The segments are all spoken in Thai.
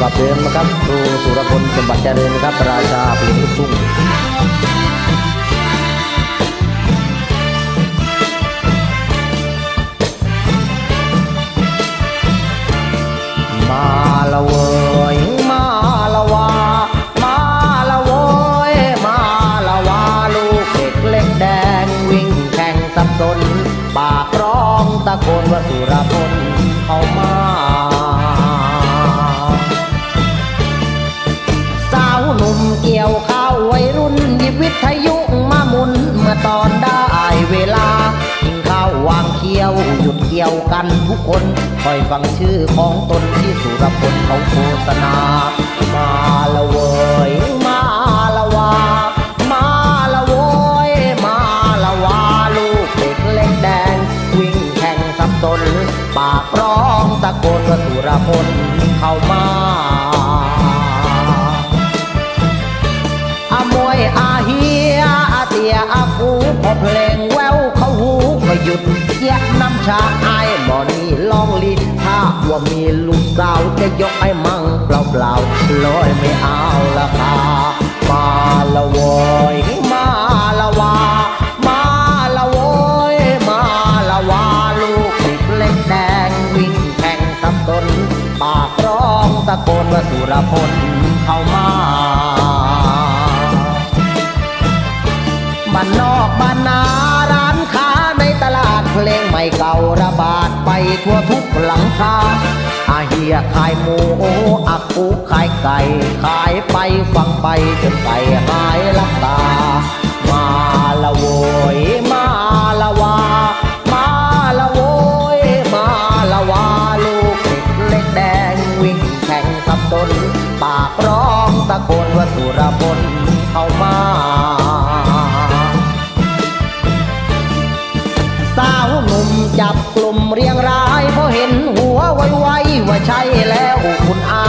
กับเดิมนะครับครูสุรพลสมบัติเจริญนะครับ ราชาเพลงลูกทุ่งมาละเวยมาละวามาละเวยมาละวาลูกเด็กเล็กแดงวิ่งแข่งสับสน ปากร้องตะโกนว่าสุรพลเข้ามา เกี่ยวข้าววัยรุ่นหยิบวิทยุมาหมุนเมื่อตอนได้เวลากินข้าววางเคี้ยวหยุดเกี่ยวกันทุกคนคอยฟังชื่อของตนที่สุรพลเขาโฆษณา มาละเวยมาละวามาละโวยมาละวาลูกเด็กเล็กแดง วิ่งแข่งสับสนปากร้องตะโกนว่าสุรพลเข้ามา ชาไอ้บ่นี่ลองลีถ้าว่ามีลูกสาวจะยกให้มั่งเปล่าเปล่าๆลอยไม่เอาละค่ะมาละโวยมาละวามาละโวยมาละวาลูกเด็กเล็กแดงวิ่งแข่งสับสนปากร้องตะโกนว่าสุรพล เพลงใหม่เก่าระบาดไปทั่วทุกหลังคาอาเฮียขายหมูโออักปูขายไก่ ขายไปฟังไปจนไก่หายลับตา มาละโวยมาละวา มาละโวยมาละวาลูกเด็กเล็กแดงวิ่งแข่งสับสนปากร้อ ว่าใช่แล้วคุณอา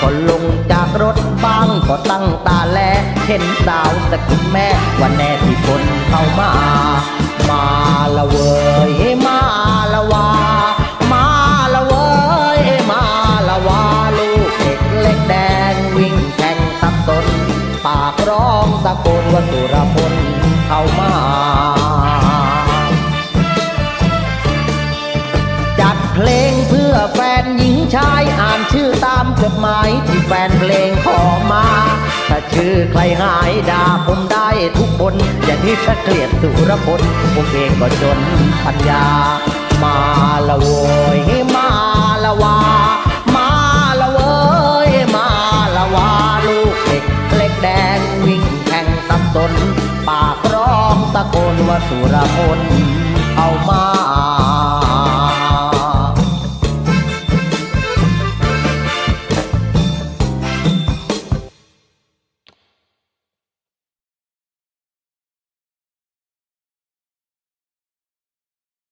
ก็ลงจากรถบ้างก็ตั้งตาแลเห็นสาวสกิดแม่ว่าแน่ที่คนเข้ามา มาละเวยมาละวามาละเวยมาละวาลูกเด็กเล็กแดงวิ่งแข่งสับสนปากร้องตะโกนว่าสุรพลเข้ามา ชายอ่านชื่อตามจดหมายที่แฟนเพลงขอมา ถ้าชื่อใครหายด่าผมได้ทุกคน อย่างที่ถ้าเกลียดสุรพลผมเองก็จนปัญญา มาละโวยมาละวา มาละเวยมาละวาลูกเด็กเล็กแดงวิ่งแข่งสับสนปากร้องตะโกนว่าสุรพลเอามา